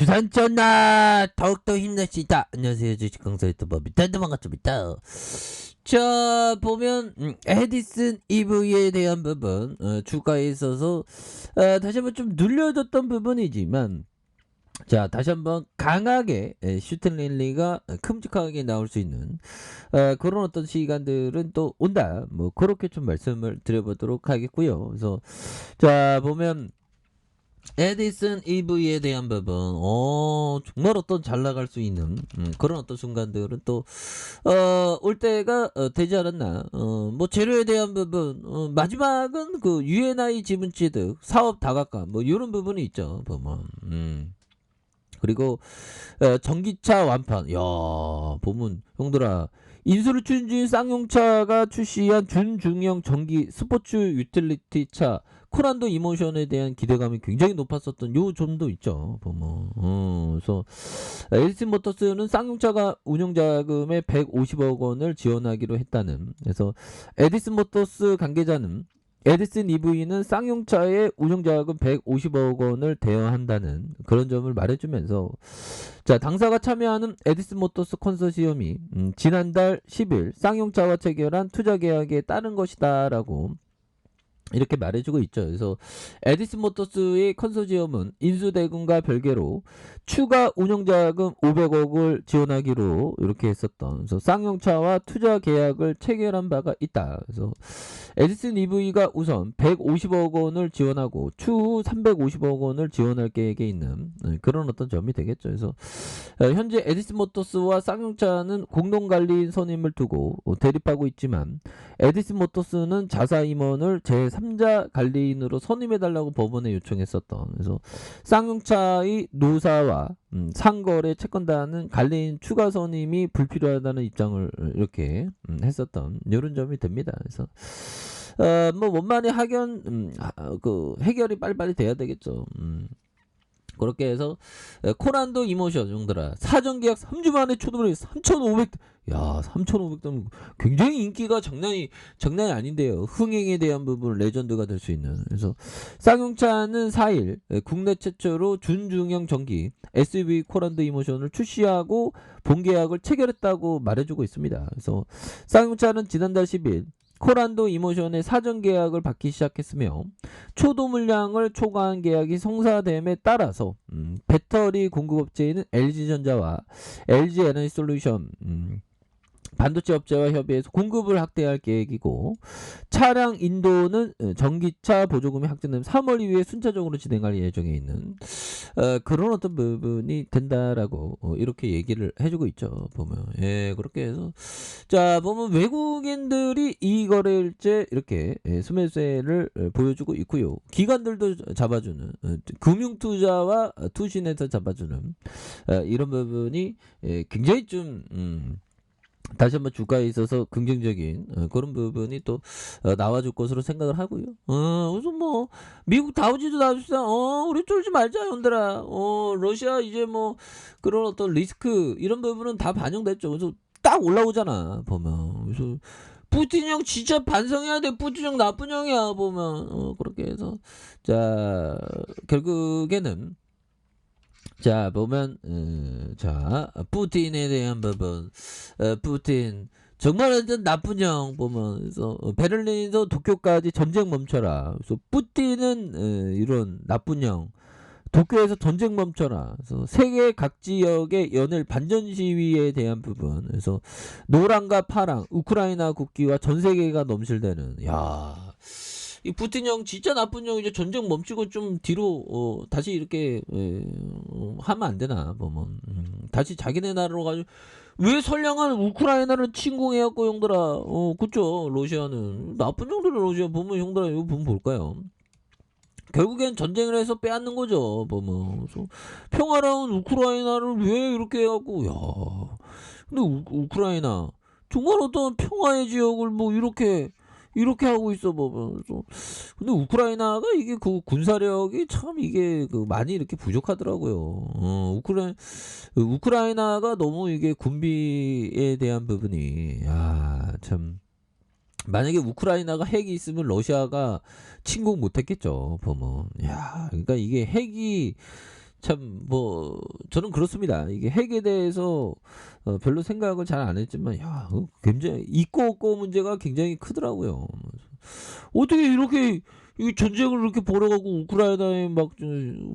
주산전나 더욱더 힘내시다. 안녕하세요 주식 강사 유튜버입니다. 반갑습니다. 자 보면 음, 에디슨 EV에 대한 부분 어, 주가에 있어서 어, 다시 한번 좀 눌려졌던 부분이지만 자 다시 한번 강하게 에, 슈팅 릴리가 큼직하게 나올 수 있는 어, 그런 어떤 시간들은 또 온다 뭐 그렇게 좀 말씀을 드려보도록 하겠고요 그래서 자 보면 에디슨 EV에 대한 부분, 어, 정말 어떤 잘 나갈 수 있는, 음, 그런 어떤 순간들은 또, 어, 올 때가 어, 되지 않았나. 어, 뭐, 재료에 대한 부분, 어, 마지막은 그 UNI 지분 취득, 사업 다각화, 뭐, 이런 부분이 있죠, 보면. 음. 그리고, 어, 전기차 완판, 야 보면, 형들아, 인수를 추진 쌍용차가 출시한 준중형 전기 스포츠 유틸리티 차 코란도 이모션에 대한 기대감이 굉장히 높았었던 요 점도 있죠. 보면 어, 그래서 에디슨 모터스는 쌍용차가 운영 자금의 150억 원을 지원하기로 했다는 그래서 에디슨 모터스 관계자는 에디슨 EV는 쌍용차의 운영자금 150억 원을 대여한다는 그런 점을 말해주면서 자 당사가 참여하는 에디슨 모터스 컨소시엄이 음, 지난달 10일 쌍용차와 체결한 투자 계약에 따른 것이다라고 이렇게 말해주고 있죠. 그래서 에디슨 모터스의 컨소지엄은 인수대금과 별개로 추가 운영자금 500억을 지원하기로 이렇게 했었던 그래서 쌍용차와 투자 계약을 체결한 바가 있다. 그래서 에디슨 EV가 우선 150억 원을 지원하고 추후 350억 원을 지원할 계획에 있는 네, 그런 어떤 점이 되겠죠. 그래서 어, 현재 에디슨 모터스와 쌍용차는 공동 관리인 선임을 두고 어, 대립하고 있지만 에디슨 모터스는 자사 임원을 제3 자 관리인으로 선임해달라고 법원에 요청했었던 그래서 쌍용차의 노사와 음, 상거래 채권단은 관리인 추가 선임이 불필요하다는 입장을 이렇게 음, 했었던 이런 점이 됩니다. 그래서 어, 뭐 원만히 하견 음, 아, 그 해결이 빨리빨리 돼야 되겠죠. 음. 그렇게 해서 에, 코란도 이모션 정도라 사전 계약 3주 만에 초도를 3,500. 야, 3,500점 굉장히 인기가 장난이 장난이 아닌데요. 흥행에 대한 부분 레전드가 될 수 있는. 그래서 쌍용차는 4일 에, 국내 최초로 준중형 전기 SUV 코란도 이모션을 출시하고 본계약을 체결했다고 말해주고 있습니다. 그래서 쌍용차는 지난달 10일 코란도 이모션의 사전 계약을 받기 시작했으며 초도 물량을 초과한 계약이 성사됨에 따라서 음, 배터리 공급업체인 LG전자와 LG 에너지 솔루션 음, 반도체 업체와 협의해서 공급을 확대할 계획이고 차량 인도는 어, 전기차 보조금이 확정되면 3월 이후에 순차적으로 진행할 예정에 있는 어, 그런 어떤 부분이 된다라고 어, 이렇게 얘기를 해주고 있죠 보면. 예 그렇게 해서. 자 보면 외국인들이 이 거래일제 이렇게 예, 수매세를 어, 보여주고 있고요. 기관들도 잡아주는 어, 금융투자와 투신에서 잡아주는 어, 이런 부분이 예, 굉장히 좀 음, 다시 한번 주가에 있어서 긍정적인 어, 그런 부분이 또 어, 나와줄 것으로 생각을 하고요. 어, 무슨 뭐 미국 다우지도 나줍시다. 어, 우리 쫄지 말자, 형들아. 어, 러시아 이제 뭐 그런 어떤 리스크 이런 부분은 다 반영됐죠. 그래서 딱 올라오잖아 보면. 그래서 푸틴 형 진짜 반성해야 돼. 푸틴 형 나쁜 형이야 보면. 어, 그렇게 해서 자 결국에는 자 보면 음, 자 푸틴에 대한 부분 어, 푸틴 정말 완전 나쁜 형 보면 그래서 어, 베를린에서 도쿄까지 전쟁 멈춰라. 그래서 푸틴은 어, 이런 나쁜 형 도쿄에서 전쟁 멈춰라. 그래서 세계 각 지역의 연일 반전 시위에 대한 부분. 그래서 노랑과 파랑 우크라이나 국기와 전 세계가 넘실대는 야 이 푸틴 형 진짜 나쁜 형 이제 전쟁 멈추고 좀 뒤로 어, 다시 이렇게 에, 어, 하면 안 되나 보면. 음, 다시 자기네 나라로 가지고. 왜 선량한 우크라이나를 침공해갖고 형들아? 어 그쵸 러시아는. 나쁜 형들은 러시아 보면 형들아 이거 보면 볼까요? 결국엔 전쟁을 해서 빼앗는 거죠 보면. 그래서 평화로운 우크라이나를 왜 이렇게 해갖고 야. 근데 우, 우크라이나. 정말 어떤 평화의 지역을 뭐 이렇게 이렇게 하고 있어 보면 좀 근데 우크라이나가 이게 그 군사력이 참 이게 그 많이 이렇게 부족하더라고요. 어, 우크라 우크라이나가 너무 이게 군비에 대한 부분이 야참 만약에 우크라이나가 핵이 있으면 러시아가 침공 못했겠죠. 보면 야 그러니까 이게 핵이 참 뭐 저는 그렇습니다. 이게 핵에 대해서 어, 별로 생각을 잘 안 했지만 야, 어, 굉장히 있고 없고 문제가 굉장히 크더라고요. 어떻게 이렇게 이 전쟁을 이렇게 벌어가고 우크라이나에 막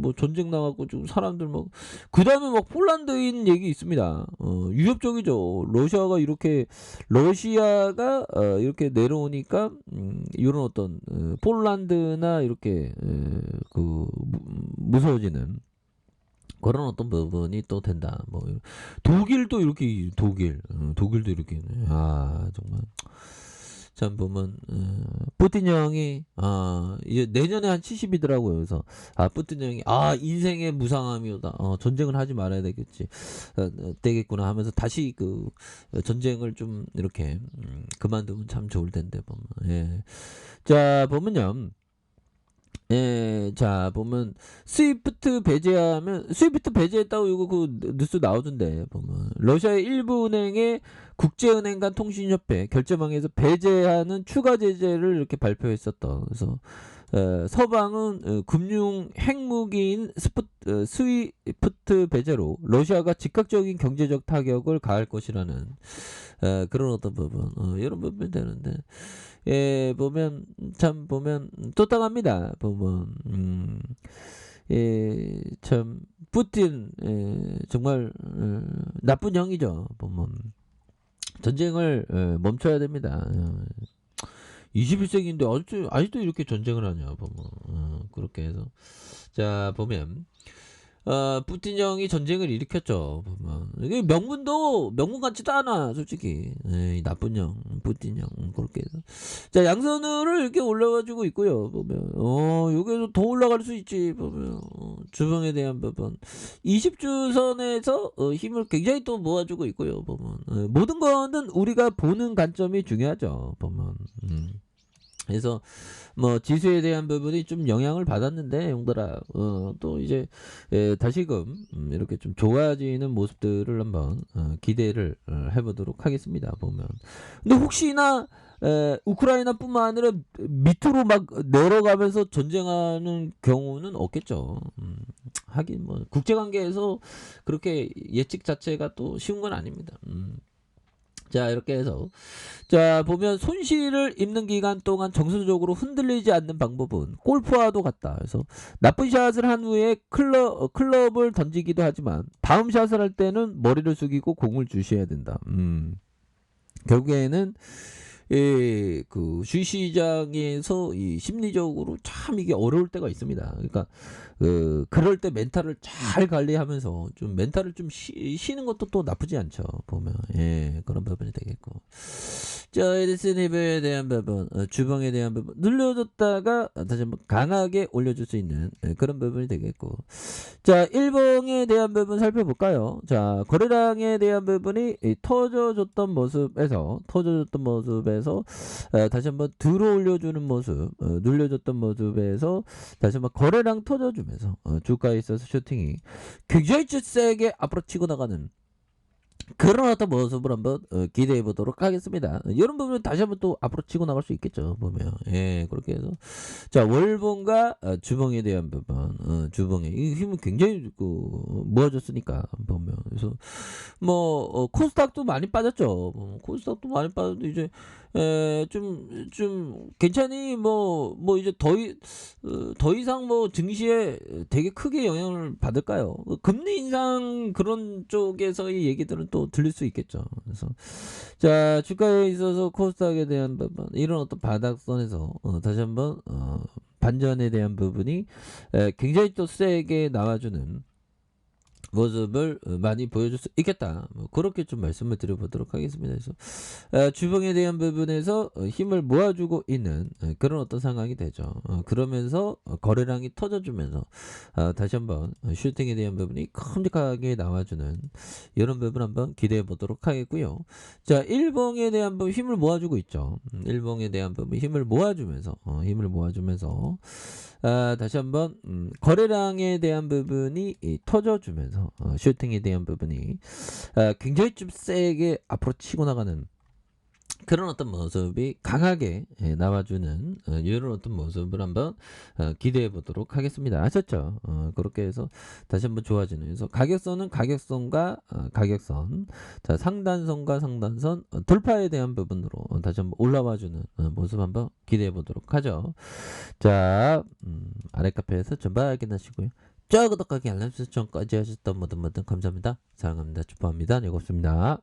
뭐 전쟁 나갖고 좀 사람들 막 그다음에 막 폴란드인 얘기 있습니다. 어, 위협적이죠. 러시아가 이렇게 러시아가 어, 이렇게 내려오니까 음, 이런 어떤 어, 폴란드나 이렇게 에, 그 무- 무서워지는 그런 어떤 부분이 또 된다. 뭐 독일도 이렇게 독일, 어, 독일도 이렇게 아 정말 참 보면 어, 푸틴 형이 아 이제 내년에 한 70이더라고요. 그래서 아 푸틴 형이 아 인생의 무상함이다. 어, 전쟁을 하지 말아야 되겠지. 어, 어, 되겠구나 하면서 다시 그 전쟁을 좀 이렇게 음, 그만두면 참 좋을 텐데 보면 예. 자 보면요. 예, 자 보면 스위프트 배제하면 스위프트 배제했다고 이거 그 뉴스 나오던데 보면. 러시아의 일부 은행의 국제은행 간 통신협회 결제망에서 배제하는 추가 제재를 이렇게 발표했었던 그래서 어, 서방은 어, 금융 핵무기인 스푸, 어, 스위프트 배제로 러시아가 즉각적인 경제적 타격을 가할 것이라는 어, 그런 어떤 부분 어, 이런 부분이 되는데 예 보면 참 보면 또땅합니다 보면 음, 예, 참 푸틴 예, 정말 어, 나쁜 형이죠 보면 전쟁을 예, 멈춰야 됩니다. 어, 21세기인데 아직도 아직도 이렇게 전쟁을 하냐 보면. 어, 그렇게 해서. 자 보면 어, 푸틴 형이 전쟁을 일으켰죠 보면. 이게 명분도 명분 같지도 않아 솔직히. 에이, 나쁜 형 푸틴 형 음, 그렇게 해서. 자 양선으로 이렇게 올라가지고 있고요 보면. 어 여기서 더 올라갈 수 있지 보면. 어, 주방에 대한 부분 20주선에서 어, 힘을 굉장히 또 모아주고 있고요 보면. 어, 모든 거는 우리가 보는 관점이 중요하죠 보면. 음. 그래서 뭐 지수에 대한 부분이 좀 영향을 받았는데 용들아 어, 또 이제 예, 다시금 음, 이렇게 좀 좋아지는 모습들을 한번 어, 기대를 어, 해보도록 하겠습니다 보면 근데 혹시나 에, 우크라이나뿐만 아니라 밑으로 막 내려가면서 전쟁하는 경우는 없겠죠. 음, 하긴 뭐 국제관계에서 그렇게 예측 자체가 또 쉬운 건 아닙니다. 음. 자 이렇게 해서 자 보면 손실을 입는 기간 동안 정서적으로 흔들리지 않는 방법은 골프와도 같다. 그래서 나쁜 샷을 한 후에 클럽 어, 클럽을 던지기도 하지만 다음 샷을 할 때는 머리를 숙이고 공을 주셔야 된다. 음. 결국에는 예, 그 주시장에서 이 심리적으로 참 이게 어려울 때가 있습니다. 그러니까 그 그럴 때 멘탈을 잘 관리하면서 좀 멘탈을 좀 쉬, 쉬는 것도 또 나쁘지 않죠. 보면 예, 그런 부분이 되겠고. 자, 에디슨 히브에 대한 부분, 어, 주방에 대한 부분 늘려줬다가 다시 한번 강하게 올려줄 수 있는 예, 그런 부분이 되겠고. 자, 일봉에 대한 부분 살펴볼까요? 자, 거래량에 대한 부분이 이 터져줬던 모습에서 터져줬던 모습에 서 어, 다시 한번 들어 올려주는 모습, 어, 눌려줬던 모습에서 다시 한번 거래량 터져주면서 어, 주가에 있어서 슈팅이 굉장히 세게 앞으로 치고 나가는 그런 어떤 모습을 한번 어, 기대해 보도록 하겠습니다. 어, 이런 부분은 다시 한번 또 앞으로 치고 나갈 수 있겠죠. 보면 예 그렇게 해서 자 월봉과 어, 주봉에 대한 부분 어, 주봉에 이 힘은 굉장히 그 모아졌으니까 보면 그래서 뭐 어, 코스닥도 많이 빠졌죠. 뭐, 코스닥도 많이 빠졌는데 이제 좀좀 괜찮이 뭐뭐 이제 더, 이, 어, 더 이상 뭐 증시에 되게 크게 영향을 받을까요? 그 금리 인상 그런 쪽에서의 얘기들은 또 들릴 수 있겠죠. 그래서 자 주가에 있어서 코스닥에 대한 부분 이런 어떤 바닥선에서 어, 다시 한번 어, 반전에 대한 부분이 에, 굉장히 또 세게 나와주는 모습을 어, 많이 보여줄 수 있겠다. 뭐 그렇게 좀 말씀을 드려보도록 하겠습니다. 그래서 어, 주봉에 대한 부분에서 어, 힘을 모아주고 있는 어, 그런 어떤 상황이 되죠. 어, 그러면서 어, 거래량이 터져주면서 어, 다시 한번 어, 슈팅에 대한 부분이 큼직하게 나와주는 이런 부분 한번 기대해 보도록 하겠고요. 자, 일봉에 대한 부분 힘을 모아주고 있죠. 음, 일봉에 대한 부분 힘을 모아주면서 어, 힘을 모아주면서 아, 다시 한번 음, 거래량에 대한 부분이 이, 터져주면서 어, 슈팅에 대한 부분이 아, 굉장히 좀 세게 앞으로 치고 나가는 그런 어떤 모습이 강하게 예, 나와주는 어, 이런 어떤 모습을 한번 어, 기대해 보도록 하겠습니다. 아셨죠? 어, 그렇게 해서 다시 한번 좋아지는 그래서 가격선은 가격선과 어, 가격선, 자 상단선과 상단선 어, 돌파에 대한 부분으로 어, 다시 한번 올라와주는 어, 모습 한번 기대해 보도록 하죠. 자 음, 아래 카페에서 전부 확인하시고요. 저 구독하기 알람 설정까지 하셨던 모든 분들 감사합니다. 사랑합니다. 축복합니다. 네, 고맙습니다.